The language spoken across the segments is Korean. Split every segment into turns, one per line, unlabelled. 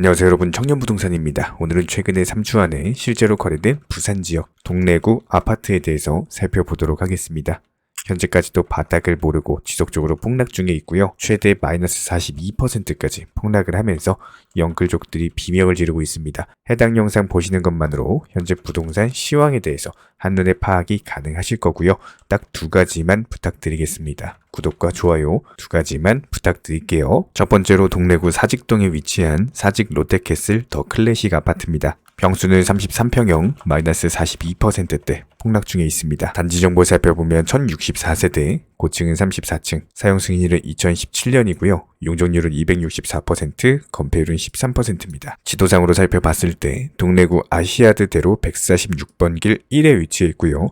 안녕하세요 여러분 청년부동산입니다. 오늘은 최근에 3주 안에 실제로 거래된 부산 지역 동래구 아파트에 대해서 살펴보도록 하겠습니다. 현재까지도 바닥을 모르고 지속적으로 폭락 중에 있고요. 최대 마이너스 42%까지 폭락을 하면서 영끌족들이 비명을 지르고 있습니다. 해당 영상 보시는 것만으로 현재 부동산 시황에 대해서 한눈에 파악이 가능하실 거고요. 딱 두 가지만 부탁드리겠습니다. 구독과 좋아요 두 가지만 부탁드릴게요. 첫 번째로 동래구 사직동에 위치한 사직 롯데캐슬 더 클래식 아파트입니다. 평수는 33평형 마이너스 42%대 폭락 중에 있습니다. 단지 정보 살펴보면 1064세대, 고층은 34층, 사용 승인일은 2017년이고요. 용적률은 264%, 건폐율은 13%입니다. 지도상으로 살펴봤을 때 동래구 아시아드대로 146번 길 1에 위치해 있고요.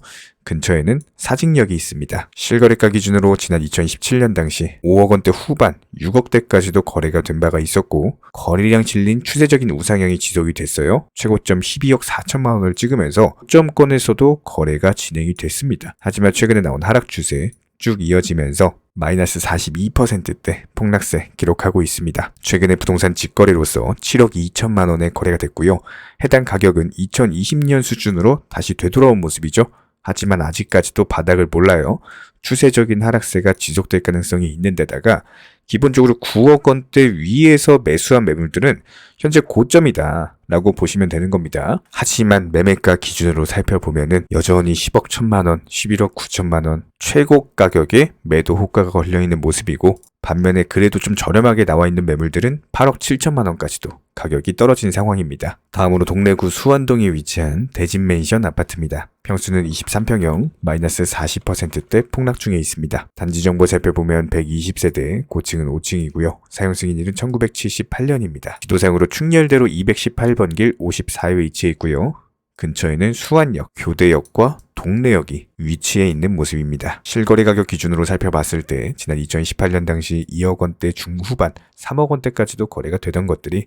근처에는 사직역이 있습니다. 실거래가 기준으로 지난 2017년 당시 5억 원대 후반, 6억대까지도 거래가 된 바가 있었고 거래량 실린 추세적인 우상향이 지속이 됐어요. 최고점 12억 4천만 원을 찍으면서 점권에서도 거래가 진행이 됐습니다. 하지만 최근에 나온 하락 추세 쭉 이어지면서 마이너스 42%대 폭락세 기록하고 있습니다. 최근에 부동산 직거래로서 7억 2천만 원의 거래가 됐고요. 해당 가격은 2020년 수준으로 다시 되돌아온 모습이죠. 하지만 아직까지도 바닥을 몰라요. 추세적인 하락세가 지속될 가능성이 있는 데다가 기본적으로 9억 원대 위에서 매수한 매물들은 현재 고점이다 라고 보시면 되는 겁니다. 하지만 매매가 기준으로 살펴보면은 여전히 10억 1천만 원, 11억 9천만 원 최고 가격에 매도 호가가 걸려 있는 모습이고 반면에 그래도 좀 저렴하게 나와 있는 매물들은 8억 7천만 원까지도 가격이 떨어진 상황입니다. 다음으로 동래구 수원동에 위치한 대진맨션 아파트입니다. 평수는 23평형, 마이너스 40%대 폭락 중에 있습니다. 단지 정보 살펴보면 120세대, 고층 은 5층이고요. 사용 승인일은 1978년입니다. 지도상으로 충렬대로 218번 길 54에 위치해 있고요. 근처에는 수안역, 교대역과 동래역이 위치해 있는 모습입니다. 실거래 가격 기준으로 살펴봤을 때 지난 2018년 당시 2억 원대 중후반, 3억 원대까지도 거래가 되던 것들이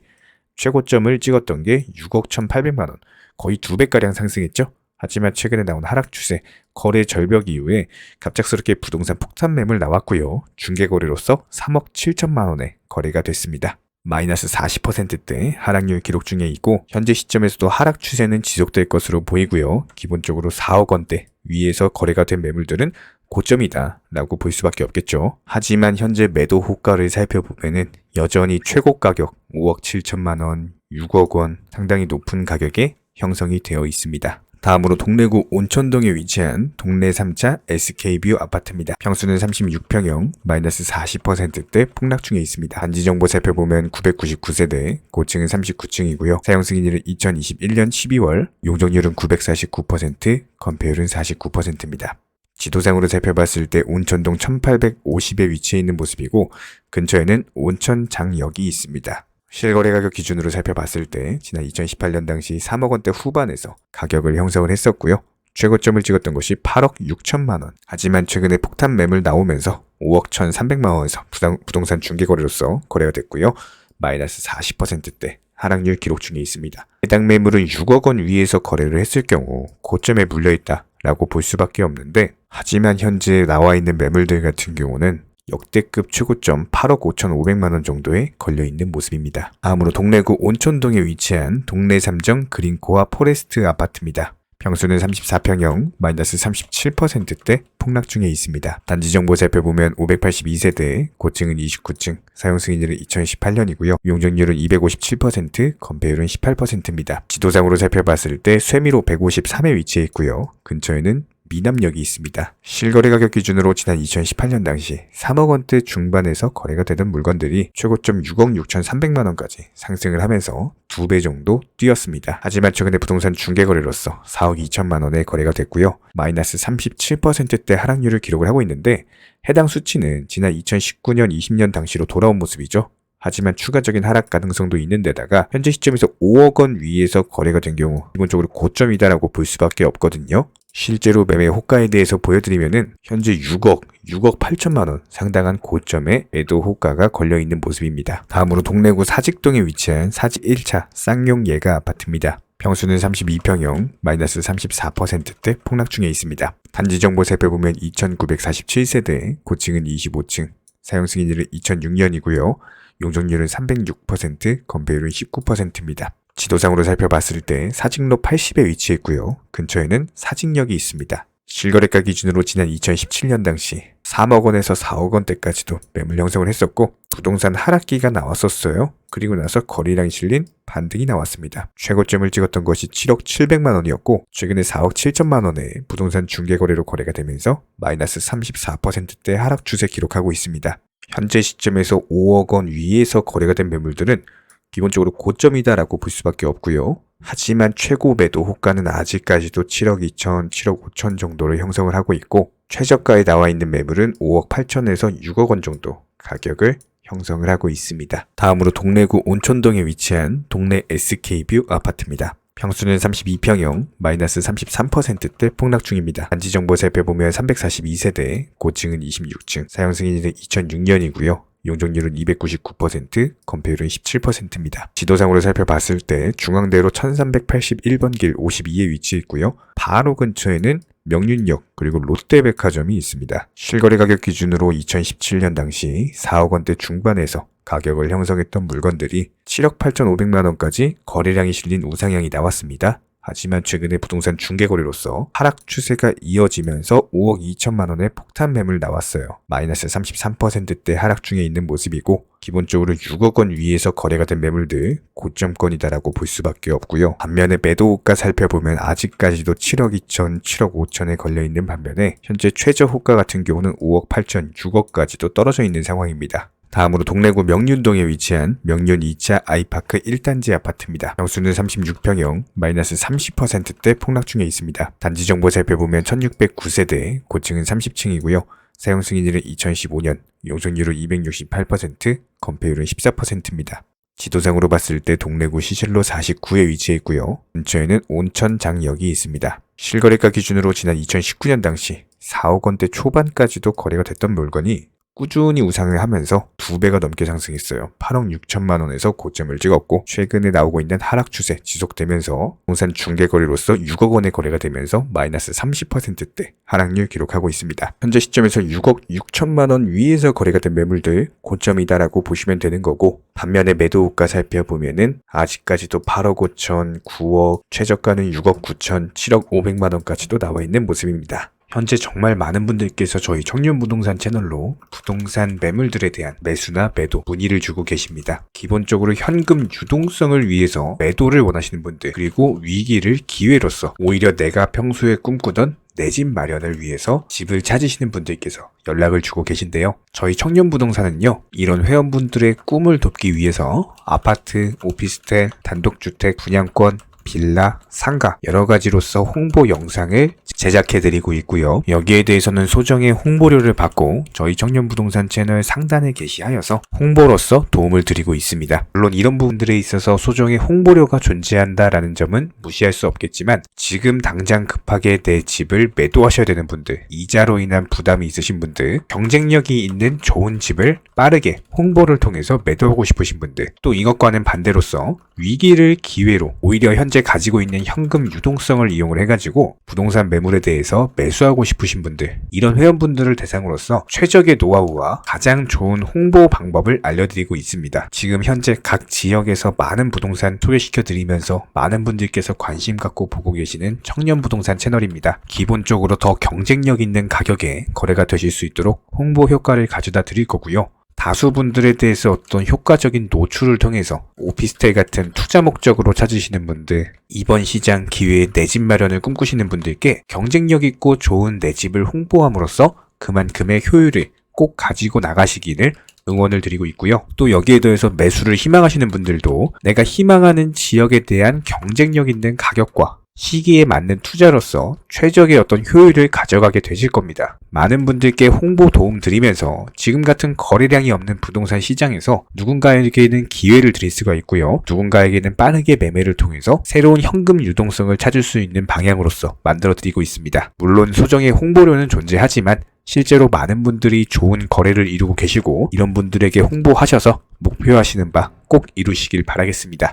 최고점을 찍었던 게 6억 1,800만 원, 거의 두 배가량 상승했죠. 하지만 최근에 나온 하락 추세, 거래 절벽 이후에 갑작스럽게 부동산 폭탄 매물 나왔고요. 중개거래로서 3억 7천만 원에 거래가 됐습니다. 마이너스 40%대 하락률 기록 중에 있고 현재 시점에서도 하락 추세는 지속될 것으로 보이고요. 기본적으로 4억 원대 위에서 거래가 된 매물들은 고점이다 라고 볼 수밖에 없겠죠. 하지만 현재 매도 호가를 살펴보면은 여전히 최고 가격 5억 7천만 원, 6억 원 상당히 높은 가격에 형성이 되어 있습니다. 다음으로 동래구 온천동에 위치한 동래 3차 SK뷰 아파트입니다. 평수는 36평형, 마이너스 40%대 폭락 중에 있습니다. 단지 정보 살펴보면 999세대, 고층은 39층이고요. 사용 승인일은 2021년 12월, 용적률은 949%, 건폐율은 49%입니다. 지도상으로 살펴봤을 때 온천동 1850에 위치해 있는 모습이고 근처에는 온천장역이 있습니다. 실거래 가격 기준으로 살펴봤을 때 지난 2018년 당시 3억 원대 후반에서 가격을 형성을 했었고요. 최고점을 찍었던 것이 8억 6천만 원. 하지만 최근에 폭탄 매물 나오면서 5억 1,300만 원에서 부동산 중개거래로서 거래가 됐고요. 마이너스 40%대 하락률 기록 중에 있습니다. 해당 매물은 6억 원 위에서 거래를 했을 경우 고점에 물려있다 라고 볼 수밖에 없는데 하지만 현재 나와 있는 매물들 같은 경우는 역대급 최고점 8억 5천5백만 원 정도에 걸려 있는 모습입니다. 다음으로 동래구 온천동에 위치한 동래 삼정 그린코아 포레스트 아파트입니다. 평수는 34평형, 마이너스 37%대 폭락 중에 있습니다. 단지 정보 살펴보면 582세대, 고층은 29층, 사용 승인일은 2018년이고요. 용적률은 257%, 건폐율은 18%입니다. 지도상으로 살펴봤을 때 쇠미로 153에 위치해 있고요. 근처에는 미남역이 있습니다. 실거래 가격 기준으로 지난 2018년 당시 3억 원대 중반에서 거래가 되던 물건들이 최고점 6억 6천3백만 원까지 상승을 하면서 두 배 정도 뛰었습니다. 하지만 최근에 부동산 중개 거래로서 4억 2천만 원에 거래가 됐고요. 마이너스 37%대 하락률을 기록을 하고 있는데 해당 수치는 지난 2019년 20년 당시로 돌아온 모습이죠. 하지만 추가적인 하락 가능성도 있는 데다가 현재 시점에서 5억 원 위에서 거래가 된 경우 기본적으로 고점이다라고 볼 수밖에 없거든요. 실제로 매매 호가에 대해서 보여드리면은 현재 6억, 6억 8천만 원 상당한 고점의 매도 호가가 걸려 있는 모습입니다. 다음으로 동래구 사직동에 위치한 사지 1차 쌍용 예가 아파트입니다. 평수는 32평형, 마이너스 34%대 폭락 중에 있습니다. 단지 정보 살펴보면 2947세대, 고층은 25층, 사용 승인일은 2006년이고요. 용적률은 306%, 건배율은 19%입니다. 지도상으로 살펴봤을 때 사직로 80에 위치해 있고요. 근처에는 사직역이 있습니다. 실거래가 기준으로 지난 2017년 당시 3억 원에서 4억 원대까지도 매물 형성을 했었고 부동산 하락기가 나왔었어요. 그리고 나서 거래량이 실린 반등이 나왔습니다. 최고점을 찍었던 것이 7억 700만 원이었고 최근에 4억 7천만 원에 부동산 중개거래로 거래가 되면서 마이너스 34%대 하락 추세 기록하고 있습니다. 현재 시점에서 5억 원 위에서 거래가 된 매물들은 기본적으로 고점이다라고 볼 수밖에 없고요. 하지만 최고 매도 호가는 아직까지도 7억 2천, 7억 5천 정도를 형성을 하고 있고 최저가에 나와 있는 매물은 5억 8천에서 6억 원 정도 가격을 형성을 하고 있습니다. 다음으로 동래구 온천동에 위치한 동래 SK뷰 아파트입니다. 평수는 32평형, 마이너스 33%대 폭락 중입니다. 단지 정보 살펴보면 342세대, 고층은 26층, 사용 승인일은 2006년이고요. 용적률은 299%, 건폐율은 17%입니다. 지도상으로 살펴봤을 때 중앙대로 1381번 길 52에 위치해 있고요. 바로 근처에는 명륜역 그리고 롯데백화점이 있습니다. 실거래 가격 기준으로 2017년 당시 4억 원대 중반에서 가격을 형성했던 물건들이 7억 8,500만 원까지 거래량이 실린 우상향이 나왔습니다. 하지만 최근에 부동산 중개거래로서 하락 추세가 이어지면서 5억 2천만 원의 폭탄 매물 나왔어요. 마이너스 33%대 하락 중에 있는 모습이고 기본적으로 6억 원 위에서 거래가 된 매물들 고점권이다라고 볼 수밖에 없고요. 반면에 매도호가 살펴보면 아직까지도 7억 2천, 7억 5천에 걸려 있는 반면에 현재 최저 호가 같은 경우는 5억 8천, 6억까지도 떨어져 있는 상황입니다. 다음으로 동래구 명륜동에 위치한 명륜 2차 아이파크 1단지 아파트입니다. 평수는 36평형, 마이너스 30%대 폭락 중에 있습니다. 단지 정보 살펴보면 1609세대, 고층은 30층이고요. 사용 승인일은 2015년, 용적률은 268%, 건폐율은 14%입니다. 지도상으로 봤을 때 동래구 시실로 49에 위치해 있고요. 근처에는 온천장역이 있습니다. 실거래가 기준으로 지난 2019년 당시 4억 원대 초반까지도 거래가 됐던 물건이 꾸준히 우상을 하면서 두 배가 넘게 상승했어요. 8억 6천만 원에서 고점을 찍었고 최근에 나오고 있는 하락 추세 지속되면서 부동산 중개 거래로서 6억 원의 거래가 되면서 마이너스 30%대 하락률 기록하고 있습니다. 현재 시점에서 6억 6천만 원 위에서 거래가 된 매물들 고점이다라고 보시면 되는 거고 반면에 매도가 살펴보면은 아직까지도 8억 5천, 9억, 최저가는 6억 9천, 7억 5백만 원까지도 나와 있는 모습입니다. 현재 정말 많은 분들께서 저희 청년 부동산 채널로 부동산 매물들에 대한 매수나 매도 문의를 주고 계십니다. 기본적으로 현금 유동성을 위해서 매도를 원하시는 분들 그리고 위기를 기회로서 오히려 내가 평소에 꿈꾸던 내집 마련을 위해서 집을 찾으시는 분들께서 연락을 주고 계신데요. 저희 청년 부동산은요, 이런 회원분들의 꿈을 돕기 위해서 아파트, 오피스텔, 단독주택, 분양권, 빌라, 상가 여러 가지로서 홍보 영상을 제작해드리고 있고요. 여기에 대해서는 소정의 홍보료를 받고 저희 청년부동산 채널 상단에 게시하여서 홍보로서 도움을 드리고 있습니다. 물론 이런 부분들에 있어서 소정의 홍보료가 존재한다라는 점은 무시할 수 없겠지만 지금 당장 급하게 내 집을 매도하셔야 되는 분들, 이자로 인한 부담이 있으신 분들, 경쟁력이 있는 좋은 집을 빠르게 홍보를 통해서 매도하고 싶으신 분들, 또 이것과는 반대로서 위기를 기회로 오히려 현재 가지고 있는 현금 유동성을 이용을 해가지고 부동산 매물에 대해서 매수하고 싶으신 분들 이런 회원분들을 대상으로서 최적의 노하우와 가장 좋은 홍보 방법을 알려드리고 있습니다. 지금 현재 각 지역에서 많은 부동산 소개시켜 드리면서 많은 분들께서 관심 갖고 보고 계시는 청년 부동산 채널입니다. 기본적으로 더 경쟁력 있는 가격에 거래가 되실 수 있도록 홍보 효과를 가져다 드릴 거고요. 다수 분들에 대해서 어떤 효과적인 노출을 통해서 오피스텔 같은 투자 목적으로 찾으시는 분들, 이번 시장 기회에 내 집 마련을 꿈꾸시는 분들께 경쟁력 있고 좋은 내 집을 홍보함으로써 그만큼의 효율을 꼭 가지고 나가시기를 응원을 드리고 있고요. 또 여기에 더해서 매수를 희망하시는 분들도 내가 희망하는 지역에 대한 경쟁력 있는 가격과 시기에 맞는 투자로서 최적의 어떤 효율을 가져가게 되실 겁니다. 많은 분들께 홍보 도움 드리면서 지금 같은 거래량이 없는 부동산 시장에서 누군가에게는 기회를 드릴 수가 있고요. 누군가에게는 빠르게 매매를 통해서 새로운 현금 유동성을 찾을 수 있는 방향으로서 만들어 드리고 있습니다. 물론 소정의 홍보료는 존재하지만 실제로 많은 분들이 좋은 거래를 이루고 계시고 이런 분들에게 홍보하셔서 목표하시는 바 꼭 이루시길 바라겠습니다.